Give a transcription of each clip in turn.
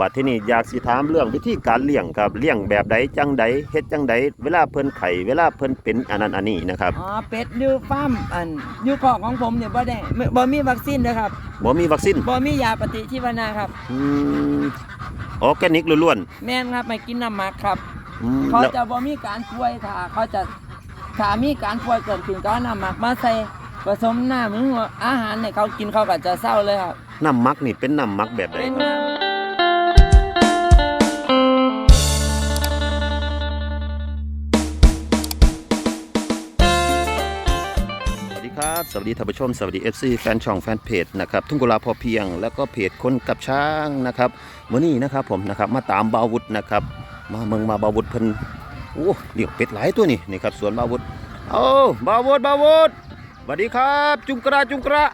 บัดที่นี่อยากสิถามเรื่องวิธีการเลี้ยงครับเลี้ยงแบบใดจังใดเฮ็ดจังใดเวลาเพิ่นไข่เวลาเพิ่นเป็นอันนั้นอันนี้นะครับอ๋อเป็ดอยู่ฟาร์มอันอยู่คอกของผมเนี่ยบ่ได้ไม่บ่มีวัคซีนนะครับบ่มีวัคซีนบ่มียาปฏิชีวนะครับอืมออร์แกนิกล้วนแม่นครับไม่กินน้ำหมักครับๆอืมเขาแล้วจะบ่มีการป่วยถ้าเขาจะถ้ามีการป่วยเกิดขึ้นก็เอาน้ำหมักมาใส่ผสมน้ำหรือว่าอาหารเนี่ยเขากินเขาก็จะเศร้าเลยครับน้ำมักนี่เป็นน้ำมักแบบใดเป็น สดีครับสวัสดีท่านผู้ชมสวัสดี FC แฟนช่องแฟนเพจนะครับทุ่งกุลาพอเพียง แล้วก็เพจคนกับช้างนะครับมื้อนี้นะครับผมนะครับมาตามบาวุธนะครับมาเมืองมาบาวุธเพิ่นโอ้เดี๋ยวเป็ดหลายตัวนี่นี่ครับสวนบาวุธโอ้บาวุธบาวุธสวัสดีครับ จุงกระจุงกระ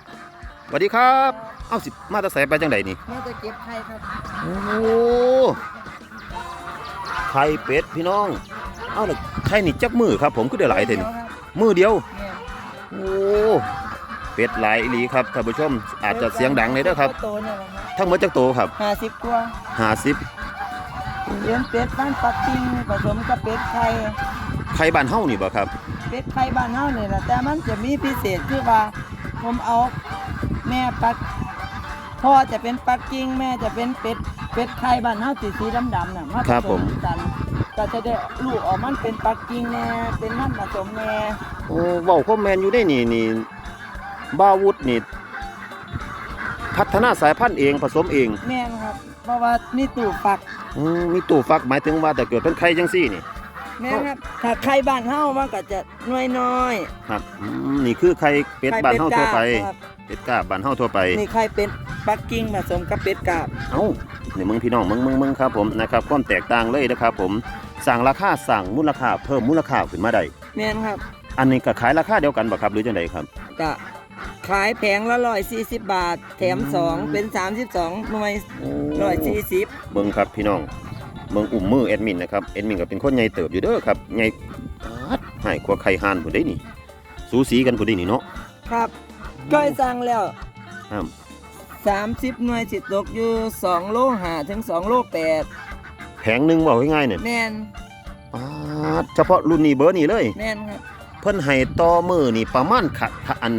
สวัสดีครับเอ้าสิมาแตะใส่ไปจังไดนี่แม่จะเก็บไข่ครับโอ้ไข่เป็ดพี่น้องเอ้าแล้วไข่นี่จักมือครับผมก็ได้หลายเท่านี่มือเดียวแม่น โอ้เป็ดหลายอีหลีครับท่านผู้ชมอาจจะเสียงดังเลยเด้อครับ โตเนี่ยแหละครับทั้งหมดจักโตครับห้าสิบกว่า50เลี้ยงเป็ดบ้านปักกิ่งผสมกับเป็ดไข่ไข่บ้านเฮานี่บ่ครับเป็ดไข่บ้านเฮาเนี่ยแหละแต่มันจะมีพิเศษคือว่าผมเอาแม่ปักพ่อจะเป็นปักกิ่งแม่จะเป็นเป็ดเป็ดไข่บ้านเฮาสีสีดำๆน่ะมาผสมกันก็จะได้ลูกออกมันเป็นปักกิ่งแน่เป็นมันผสมแน่โอ้ เว้าคอมแมนอยู่ได้นี่นี่บาวุธนี่พัฒนาสายพันธุ์เองผสมเองแม่นครับ เพราะว่ามีตู้ปักอืมมีตู้ฟักหมายถึงว่าแต่เกิดเป็นไข่จังซี่นี่ แม่นครับ ถ้าไข่บ้านเฮามันก็จะน้อยน้อยครับอืมนี่คือไข่เป็ดบ้านเฮาทั่วไปครับเป็ดกาบบ้านเฮาทั่วไป นี่ไข่เป็ดปักกิ่งผสมกับเป็ดกาบเอ้านี่มึงพี่น้องมึงมึงมึงครับผมนะครับความแตกต่างเลยนะครับผมสั่งราคาสั่งมูลค่าเพิ่มมูลค่าขึ้นมาได้แม่นครับ อันนี้ก็ขายราคาเดียวกันบ่ครับหรือจังไดครับ ก็ขายแผงละ140บาท แถม2เป็น32หน่วย140เบิ่งครับพี่น้องเบิ่งอุ้มมือแอดมินนะครับแอดมินก็เป็นคนใหญ่เติบอยู่เด้อครับใหญ่ปัดให้กว่าไข่ห่านพุ่นได้นี่ สูสีกันพุ่นได้นี่เนาะครับก้อยสั่งแล้วครับ30หน่วยสิตกอยู่2โลหาถึง2โลแผงหนึงเว้าง่ายๆเนี่ย8แม่นปาดเฉพาะรุ่นนี้เบอร์นี้เลย แม่นครับ เพิ่นให้ต่อมือนี่ประมาณขะขะอัน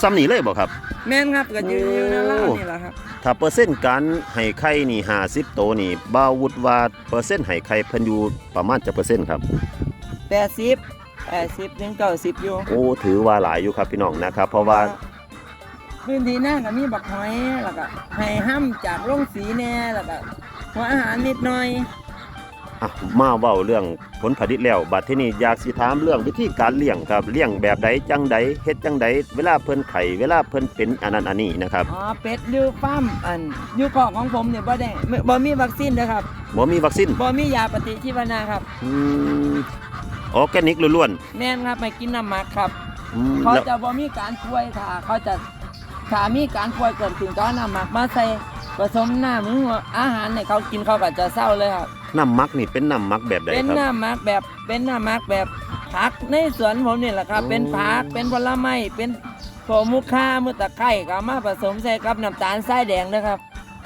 ซ้ำนี่เลยบ่ครับ แม่นครับก็อยู่โอ้อยู่ในร้านนี่แหละครับถ้าเปอร์เซ็นต์การให้ไข่นี่50โตวนี่บ่าววุฒว่าเปอร์เซ็นต์ให้ไข่เพิ่นอยู่ประมาณจะเปอร์เซ็นต์ครับ80 80ถึง90อยู่โอ้ถือว่าหลายอยู่ครับพี่น้องนะครับ เพราะว่า พื้นที่หน้าก็มีบักหอยแล้วก็ให้ห้ำจากโรงสีแน่แล้วก็หัวอาหารนิดหน่อย อะมาเว้าเรื่องผลผลิตแล้วบัดที่นี่อยากสิถามเรื่องวิธีการเลี้ยงครับเลี้ยงแบบใดจังใดเฮ็ดจังใดเวลาเพิ่นไข่เวลาเพิ่นเป็นอันนั้นอันนี้นะครับอ๋อเป็ดอยู่ฟาร์มอันอยู่คอกของผมเนี่ยบ่ได้ไม่บ่มีวัคซีนนะครับบ่มีวัคซีนบ่มียาปฏิชีวนะครับอืมออร์แกนิกล้วนแม่นครับไม่กินน้ำหมักครับๆอืมเขาแล้วจะบ่มีการป่วยถ้าเขาจะถ้ามีการป่วยเกิดขึ้นก็เอาน้ำหมักมาใส่ ผสมน้ำหรือว่าอาหารเนี่ยเขากินเขาก็จะเศร้าเลยครับ น้ำมักนี่เป็นน้ำมักแบบใดเป็นครับ น้ำหมักแบบเป็นน้ำหมักแบบผักในสวนผมนี่แหละครับ โอ้ เป็นผักเป็นผลไม้เป็นโผมุค่ามือตะไคร้ก็เอามาผสมใส่กับน้ำตาลทรายแดงนะครับ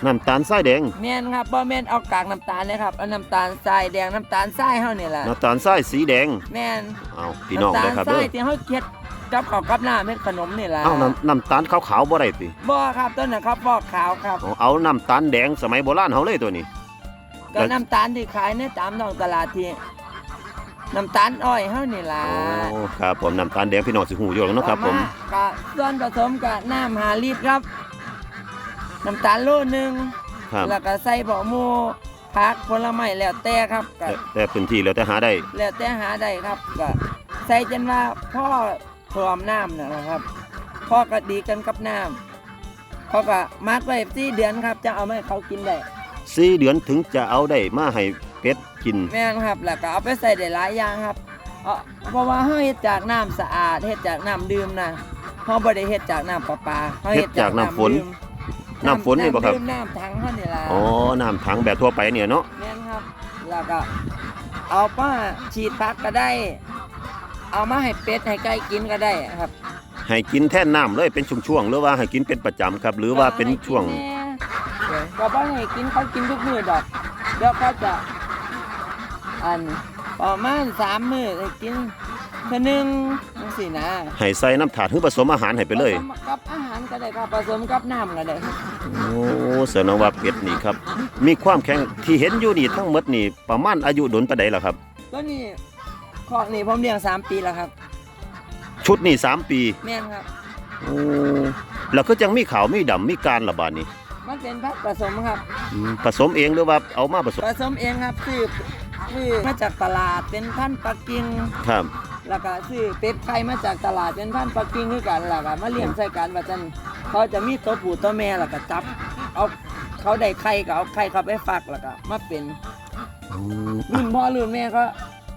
น้ำตาลทรายแดงแม่นครับบ่แม่นเอากากน้ำตาลเลยครับเอาน้ำตาลทรายแดงน้ำตาลทรายเฮานี่แหละน้ำตาลทรายสีแดงแม่นเอาพี่น้องำตาเด้ลอครับทราเด้ยอที่เฮาเฮ็ด กับข้าวกับน้ำเฮ็ดขนมนี่แหละเอาน้ำน้ำตาลขาวๆบ่ได้ติบ่ครับต้นน่ะครับฟอกขาวครับเอาเอาน้ำตาลแดงสมัยโบราณเฮาเลยตัวนี้ ก็น้ำตาลที่ขายในตามท้องตลาดที่น้ำตาลอ้อยเฮานี่ล่ะโอ้ครับผมน้ำตาลแดงพี่น้องสิหูอยู่แล้วเนาะครับผมเอาาก็ส่วนผสมกับน้ำหาลิตรครับ น้ำตาลโลนึงครับแล้วก็ใส่เบาะหมูผักผลไม้แล้วแต่ครับก็แต่แต่พื้นที่แล้วแต่หาได้ แล้วแต่หาได้ครับก็ใส่จนว่าพ่อ พร้อมน้ำนะครับพ่อก็ดีกันกับน้ำเขาก็มัดไว้สี่เดือนครับ จะเอามาให้เขากินได้สี่เดือนถึงจะเอาได้มาให้เป็ดกินแม่นครับ แล้วก็เอาไปใส่ได้หลายอย่างครับเอาเพราะว่าเฮาเฮ็ดจากน้ำสะอาดเฮ็ดจากน้ำดื่มนะเฮาบ่ได้เฮ็ดจากน้ำประปาเฮาเฮ็ดจากน้ำดื่มน้ำฝนนี่บ่ครับำดื่มน้ำถังเฮานี่ล่ะอ๋อน้ำถังแบบทั่วไปเนี่ยเนาะแม่นครับ แล้วก็เอาป้าฉีดพักก็ได้ เอามาให้เป็ดให้ไก่กินก็ได้ครับให้กินแท่นน้ำเลยเป็นช่วงๆหรือว่าให้กินเป็นประจำครับ หรือว่าเป็นช่วงให้กินแน่ก็บ่ให้กินเขากินทุกมื้อดอกเดี๋ยวเขาจะอันประมาณสามมื้อได้กินเทื่อหนึงจังซี่นะให้ใส่น้ำถาดหรือผสมอาหารให้ไปเลย ผสมกับอาหารก็ได้ครับผสมกับน้ำก็ได้ครับโอ้แสดงว่าเป็ดนี่ครับ มีความแข็งที่เห็นอยู่นี่ทั้งหมดนี่ประมาณอายุดนปานใดล่ะครับ ตัวนี้ คอกนี่ผมเลี้ยงสามปีแล้วครับ ชุดนี่สามปี แม่นครับ โอ้แล้วก็จังมีขาวมีดำมีการละบาดนี่มันเป็นพักผสมครับ อืมผสมเองหรือว่าเอามาผสมผสมเองครับซื้อซื้อมาจากตลาดเป็นพันธุ์ปักกิ่งครับ แล้วก็ซื้อเป็ดไข่มาจากตลาดเป็นพันธุ์ปักกิ่งคือกันแล้วก็มาเลี้ยงใส่กันว่าจันเขาจะมีตัวผู้ตัวแม่แล้วก็จับ เอาเขาได้ไข่ก็เอาไข่เขาไปฟักแล้วก็มาเป็น อืมรุ่นพ่อรุ่นแม่ก็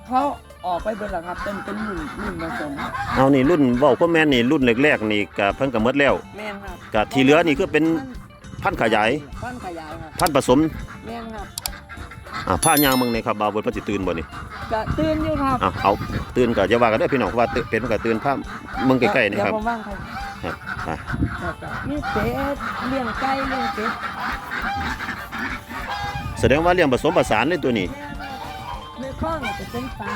เขา ออกไปเบิดแล้วครับเป็นเป็นรุ่นรุ่นผสมเอานี่รุ่นเว้าพ่อแม่นนี่รุ่นแรกๆนี่ก็เพิ่นก็หมดแล้วแม่นครับก็ที่เหลือนี่คือเป็นพันธุ์ขยาย พันธุ์ขยายครับพันธุ์ผสมแม่นครับอ่าผ้ายางเมืองนี่ครับบาวเบิดเพิ่นสิตื่นบ่นี่ก็ตื่นอยู่ครับอะเอาตื่นก็อย่าว่ากันเด้อพี่น้องเพราะว่าตื่นเป็นมันก็ตื่นภาพเมืองใกล้ๆนี่ครับเดี๋ยวผมว่างครับครับไปครับมีเป็ดเลี้ยงไก่เลี้ยงเป็ดแสดงว่าเลี้ยงผสมผสานเลยตัวนี้ ในคลองจะเป็นปลา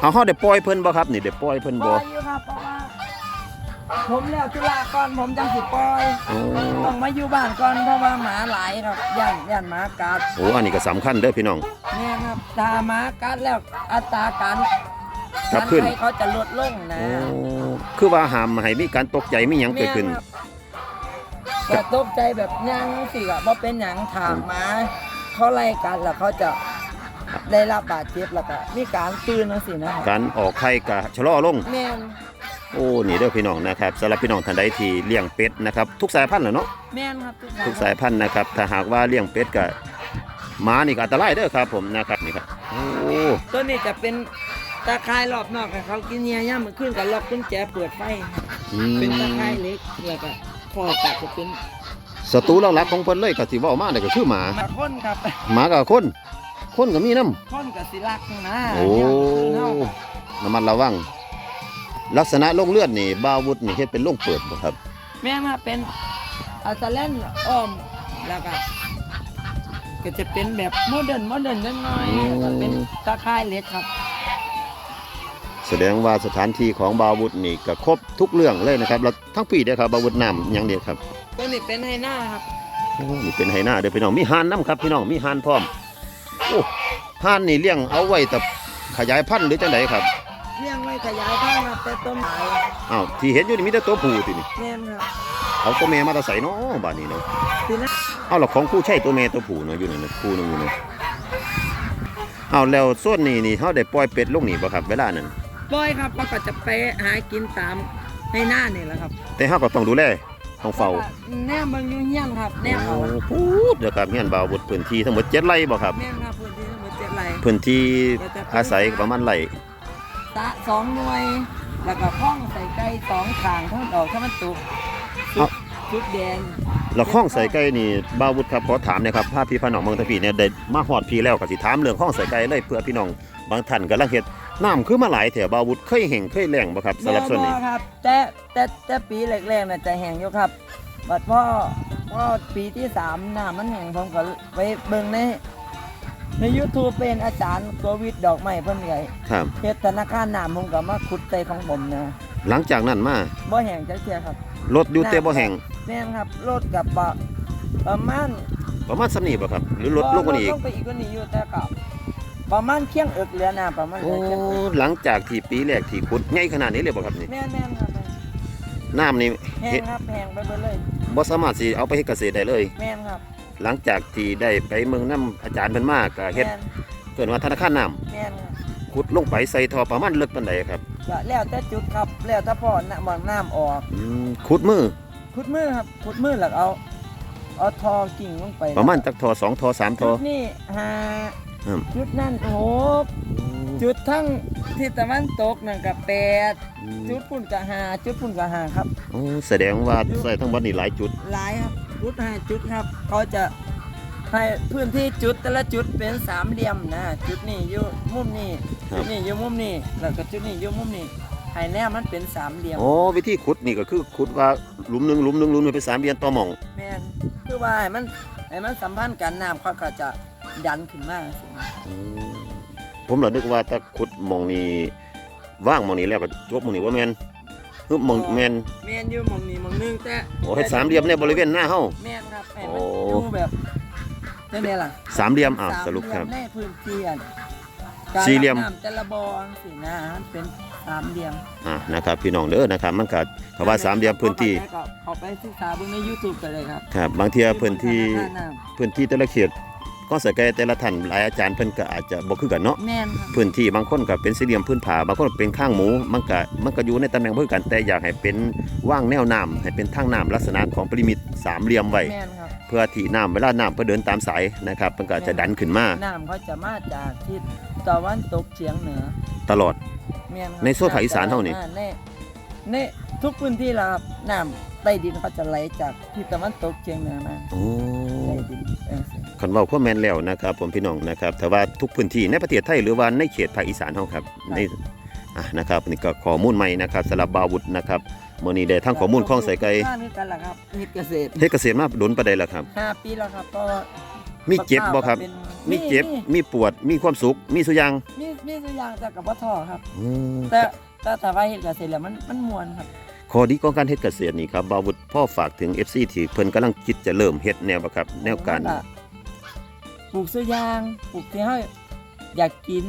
เอาเฮาได้ปล่อยเพิ่นบ่ครับนี่ได้ปล่อยเพิ่นปบ่ ล่อยอยู่ครับเพราะว่า ผมแล้วธุระก่อนผมจังสิปล่อยโอ้ ต้องมาอยู่บ้านก่อนเพราะว่าหมาหลายครับย่านย่านหมากัดโอ้อันนี้ก็สำคัญเด้อพี่น้อง เนี่ยครับตาหมากัดแล้วอัตราการครักาบรขึ้นไข่เขาจะลดลงนะโอ้คือว่าห้ามให้มีการตกใจมีหยังเกิดขึ้นแม่ครับแต่ตกใจแบบย่างสิอะว่าเป็นหยังถามหมาเขาไล่กันแล้วเขาจะ ได้รับบาดเจ็บแล้วก็มีการตื่นจังสินะครับการออกไข่ก็ชะลอลง แม่นโอ้นี่เด้อพี่น้องนะครับสำหรับพี่น้องท่านใดที่เลี้ยงเป็ดนะครับทุกสายพันธุ์แหละเนาะแม่นครับทุกสายพันธุ์นะครับถ้าหากว่าเลี้ยงเป็ดก็หมานี่ก็อันตรายเด้อครับผมนะครับนี่ครับโอ้ตัวนี้จะเป็นตาคายรอบนอกให้เขากินเนียย่ามมันขึ้นกับล็อกกุญแจเปิดไฟอืมเป็นตาคายเล็กแล้วก็คอตัดจะเป็นศัตรูหลักๆของเพิ่นเลยก็สิเว้ามาเนี่ยก็คือหมามาค้นครับ หมากับคน คนก็มีน้ค้นกับสิลักนะำโอ้ย่ามคืนเฮาระมัดระวัง ลักษณะโรงเลือดนี่บาวุธนี่เฮ็ดเป็นโรงเปิดบ่ครับ แม่มาเป็นอัลตราเลนอ้อมแล้วก็ก็จะเป็นแบบโมเดิร์นโมเดิร์นนิดหน่อยแล้วก็เป็นตาคายเล็กครับ แสดงว่าสถานที่ของบาวุธนี่ก็ครบทุกเรื่องเลยนะครับแล้วทั้งปีเด้อครับบาวุธน้ำอย่างเดียวครับตัวนี้เป็นไฮหน้าครับโอ้นี่เป็นไหหน้าเด้อพี่น้องมีห่านน้ำครับพี่น้องมีห่านพร้อม โอ้ห่านนี่เลี้ยงเอาไว้แต่ขยายพันธุ์หรือจังไดครับเลี้ยงไว้ขยายพันธุ์ครับแต่ต้นไม้อ้าวที่เห็นอยู่นี่มีแต่ตัวผู้ตินี่แม่นครับเอาตัวแม่มาแตะใส่เนาะบ้านนี้เนาะทีนั้นเอาหรอของคู่ใช่ตัวแม่ตัวผู้เนาะอยู่นั่นน่ะคู่หนึงอยู่เนาะเอาแล้วส่วนนี้นี่เฮาได้ปล่อยเป็ดลงนี่บ่ครับ เวลานั้นปล่อยครับเขาก็จะไปหากินตามไฮหน้านี่แหละครับ แต่เฮาก็ต้องดูแล ต้องเฝ้าแนมเบิ่งอยู่เฮียนครับแนมเอาโอ้พูดเดี๋ยวครับเฮียนบ่าวบุตรพื้นที่ทั้งหมด7ไร่บ่ครับแม่นครับพื้นที่ทั้งหมดเจ็ดไร่พื้นที่อาศัยประมาณไร่ตะสองหน่วย แล้วก็ห้องใส่ไก่สองขางทั้งดอกทั้งมันตุกเอ้าชุดแดง แล้วข้องใส่ไก่นี่บ่าวบุตรครับขอถามหนะครับพาพี่พาน้องเมืองตะพี่เนี่ยได้มาฮอดพี่แล้วก็สิถามเรื่องข้องใส่ไก่เลยเพื่อพี่น้องบางท่านกำลังเฮ็ดน้ำคือมาหลายแถวบ่าวบุตรเคยแห่งเคยแล้งบ่ครับสำหรับส่วนนี้บ่ครับแต่แต่แต่ปีแรกๆน่ะจะแห้งอยู่ครับบัดพ่อพ่อปีที่สามน้ำมันแห้งผมก็ไปเบิ่งในใน YouTube เป็นอาจารย์ตัววิทย์ดอกไม้เพิ่นไงครับเฮ็ดธนาคารน้ำผมก็มาขุดใส่ของผมนะหลังจากนั้นมาบ่แห้งจักเที่ยครับ รถอยู่แต่บ่แห่งแม่นครับรถกับปะประมาณประมาณสำนีบ่ครับ หรือรถลงกว่านี้อีลกงไปอีกกว่านี้อยู่แต่ก็ประมาณเคียงเอิกเหลือน้ำประมาณโอ้เคียงเอิกหลังจากที่ปีแรกที่ขุดใหญ่ขนาดนี้เลยบ่ครับนี่แม่นแม่นครับน้ำนี่แห้เฮ็งดครับแห้งไปเบิดเลยบ่สามารถสิเอาไปเฮ็ดเกษตรได้เลย แม่นครับ หลังจากที่ได้ไปเมืองน้ำอาจารย์เพิ่นมาก็เฮ็ดแม่นเกิดว่าธนาคารน้ำแม่นครับขุดลงไปใส่ท่อประมาณลึกปานใดครับ ก็แล้วแต่จุดครับแล้วแต่พ่อน้ำบ่น้ำออกอืมขุดมือขุดมือครับขุดมือแล้วเอาเอาทอกิ่งลงไปประมาณจักท่อสองท่อสามท่จุอดนี่ห้าอืม จุดนั่นหกจุดทั้งทิศตะวันตกนั่นก็แปดจุดปุ่นก็ห้าจุดปุ่นก็ห้าครับ โอ้แสดงว่าใส่ทั้งหมดนี่หลายจุด หลายครับจุดห้าจุดครับ เขาจะ ให้พื้นที่จุดแต่ละจุดเป็นสามเหลี่ยมนะจุดนี้อยู่มุมนี้ครับ จุดนี้อยู่มุมนี้แล้วก็จุดนี้อยู่มุมนี้ให้แนวมันเป็นสามเหลี่ยมโอ้วิธีขุดนี่ก็คือขุดว่าหลุมหนึงหลุมหนึงหลุมหนึงเป็นสามเหลี่ยมต่อหม่อง แม่นคือว่าให้มันให้มันสัมพันธ์กันน้ำเขาก็จะดันขึ้นมาสิอืมผมเรานึกว่าถ้าขุดหมองนี้ว่างหมองนี้แล้วก็จบหมองนี้ว่าแมนฮึบหมองแมนแม่นอยู่หมองนี้หมองนึงแต่โอ้ให้สามเหลี่ยมในบริเวณหน้าเฮา แม่นครับให้โอ้มันอยู่แบบ จังได๋ล่ะสามเหลี่ยมอ่าสามสรุปครับเหลี่ยมในพื้นที่อันสี่เหลี่ยมการรับน้ำแต่ละบ่อสินะมันเป็นสามเหลี่ยมอ่านะครับพี่น้องเด้อนะครับมันก็คำว่าสามเหลี่ยมพื้นที่ก็เข้าไปศึกษาเบิ่งใน YouTube ก็ได้ครับครับบางเทีพื้นที่ท่าน้ำพื้นที่แต่ละเขต ก็สกายแต่ละท่านหลายอาจารย์เพิ่นก็อาจจะบ่คือกันเนาะแม่นครับพื้นที่บางคนก็เป็นสี่เหลี่ยมพื้นผาบางคนก็เป็นข้างหมูมันก็มันก็อยู่ในตำแหน่งเพื่อกันแต่อยากให้เป็นว่างแนวน้ำให้เป็นทางน้ำลักษณะของปริมิตสามเหลี่ยมไว้แม่นครับเพื่อที่น้ำเวลาน้ำเพื่อเดินตามสายนะครับมันก็จะดันขึ้นมาน้ำเขาจะมาจากทิศตะวันตกเฉียงเหนือตลอด แม่นครับในโซนภาคอีสานเฮานี่ อ่ในในทุกพื้นที่ละครับน้ำ ใต้ดินเขาจะไหลจากทิศตะวันตกเฉียงเหนือมาโอ้ใต้ดินเออสิคันเว้าข้อแม่นแล้วนะครับ ผมพี่น้องนะครับแต่ว่าทุกพื้นที่ในประเทศไทยหรือว่าในเขตภาคอีสานเฮาครับในอะนะครับนี่ก็ข้อมูลใหม่นะครับสำหรับบาวุธนะครับมื้อนี้ได้ทั้งข้อมูลของใส่ไก่บ้านคือกันล่ะครับมีเกษตรเฮ็ดเกษตรมาโดนปานใดล่ะครับ ห้าปีแล้วครับก็มีเจ็บบ่ครับเป็นมีเจ็บมีปวดมีความสุขมีสุอยังมีมีตัวอย่างแต่กับว่าท่อครับ อืมแต่แต่ถ้าว่าเฮ็ดเกษตรแล้วมันมันมวนครับ ข้อดีของการเฮ็ดเกษตรนี่ครับบาวุฒพ่อฝากถึง FC ที่เพิ่นกำลังคิดจะเริ่มเฮ็ดแนวบ่ครับ แนวการมันปลูกซื้อยางปลูกที่เฮาอยากกิน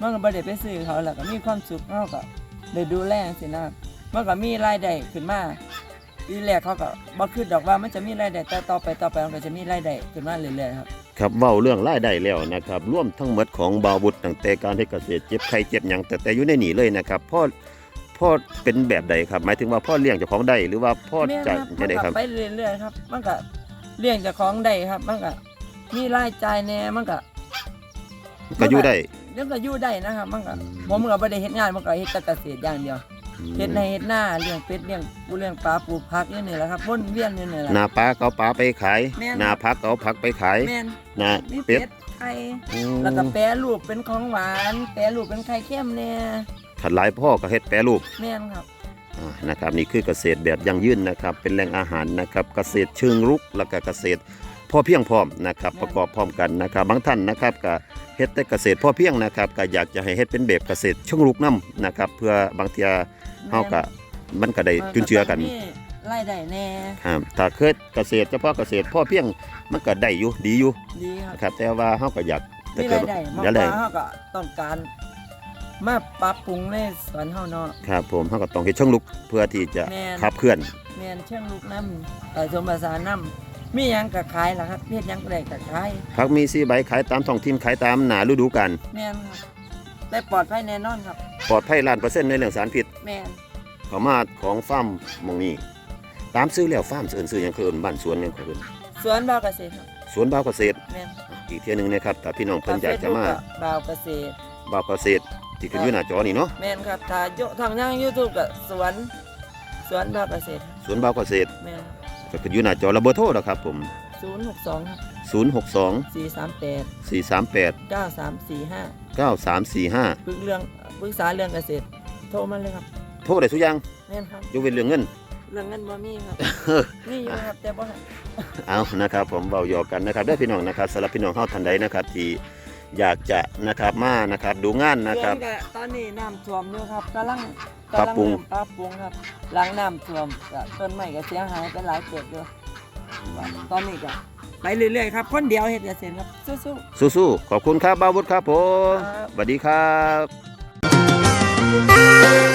มันก็บ่ได้ไปซื้อเขาแล้วก็มีความสุขเฮาก็ได้ดูแลสินะมันก็มีรายได้ขึ้นมาปีแรกเขาก็บ่คิดดอกว่ามันจะมีรายได้แต่ต่อไปต่อไปมันก็จะมีรายได้ขึ้นมาเรื่อยๆครับครับเว้าเรื่องรายได้แล้วนะครับรวมทั้งหมดของบาวุฒตั้งแต่การเฮ็ดเกษตรเจ็บไข้เจ็บหยังแต่แต่อยู่ในนี่เลยนะครับพ่อ พ่อเป็นแบบใดครับ หมายถึงว่าพ่อเลี้ยงเจ้าของได้หรือว่าพ่อแม่นจะครับจะได้ครับมันก็ไปเรื่อยๆครับ มันก็เลี้ยงเจากของได้ครับ มันก็มีรายจ่ายแหน่มันก็ก็อยู่ได้เรื่องก็อยู่ได้นะครับมันก็อืมผมก็บ่ได้เฮ็ดงานมันก็เฮ็ดแต่เกษตรอย่างเดียวเฮ็ดในเฮ็ดหน้าเลี้ยงเป็ดเลี้ยงปูเลี้ยงปลาปลูกผักอยู่นี่แหละครับวนเวียนอยู่นี่แหละหนาปลาก็เอาปลาไปขายแม่นหนาผักก็เอาผักไปขายแม่นหนามีเป็เป็ดดไข่อืมแล้วก็แปรรูปเป็นของหวาน แปรรูปเป็นไข่เค็มแน่ ถ้าหลายพ่อก็เฮ็ดแปรรูปแม่นครับอ่านะครับนี่คือเกษตรแบบยั่งยืนนะครับ เป็นแหล่งอาหารนะครับเกษตรเชิงรุกแล้วก็เกษตรพอเพียงพร้อมนะครับประกอบพร้อมกันนะครับบางท่านนะครับก็เฮ็ดแต่เกษตรพอเพียงนะครับก็อยากจะให้เฮ็ดเป็นแบบเกษตรเชิงรุกนํนะครับ เพื่อบางเทียเฮาก็มันก็ได้จุนเจือกันมีรายได้แน่ครับถ้าเคยเกษตรเฉพาะเกษตรพอเพียงมันก็ได้อยู่ดีอยู่ดีครับนะครับแต่ว่าเฮาก็อยากมีรายได้มากอยากกได้ว่าเฮาก็ต้องการ มาปรับปรุงในสวนเฮาเนาะ ครับผมเฮาก็ต้องเฮ็ดเชิงรุกเพื่อที่จะแม่น ขับเคลื่อน แม่นเชิงลูกน้ำผสมผสานน้ำมีหยังก็ขายล่ะครับเฮ็ดหยังก็ได้ก็ขายผักมีสีใบขายตามท้องถิ่นขายตามหน้าฤดูกาลแม่นครับแต่ปลอดภัยแน่นอนครับ ปลอดภัยล้านเปอร์เซ็นต์ในเรื่องสารพิษแม่นเขามาของฟาร์มหมองนี้ตามซื้อแล้วฟาร์มเอื่นซื้อหยังคือเอิ้นบ้านสวนหยังคือเอิ้นสวนบ่าวเกษตรครับสวนบ่าวเกษตรแม่นอีกเที่ยหนึงนะครับถ้าพี่น้องเพิ่นอยากจะมาเฟซบุ๊กบ่าวเกษตรบ่าวเกษตร ที่ขึ้นอยู่หน้าจอนี่เนาะแม่นครับถ้าโยทางทาง YouTube ก็สวนสวนบ่าวเกษตรสวนบ่าวเกษตรแม่นก็ขึ้นอยู่หน้าจอแล้วเบอร์โทรนะครับผม062ครับ062 438 438 9345 9345 ปรึกเรื่องปรึกษาเรื่องเกษตร โทรมาเลยครับโทรได้ทุกอย่างแม่นครับ ยกเว้นเรื่องเงิน เรื่องเงินบ่มีครับ มีอยู่ครับแต่บ่ให้ เอานะครับผมเบาหยอกกันนะครับเด้อพี่น้องนะครับสำหรับพี่น้องเฮาท่านใดนะครับที่ อยากจะนะครับมานะครับดูงานนะครับเรื่องก็ตอนนี้น้ำท่วมอยู่ครับกำลังปรับปรุง กำลัเมปรับปรุงครับ หลังน้ำท่วมก็ต้นไม้ก็เสียหายไปหลายเกิดอยู่ตอนนี้ก็ไปเรื่อยๆครับคนเดียวเฮ็ดเกษตรครับสู้สู้ๆขอบคุณครับบาวุฒครับผมครับ สวัสดีครับ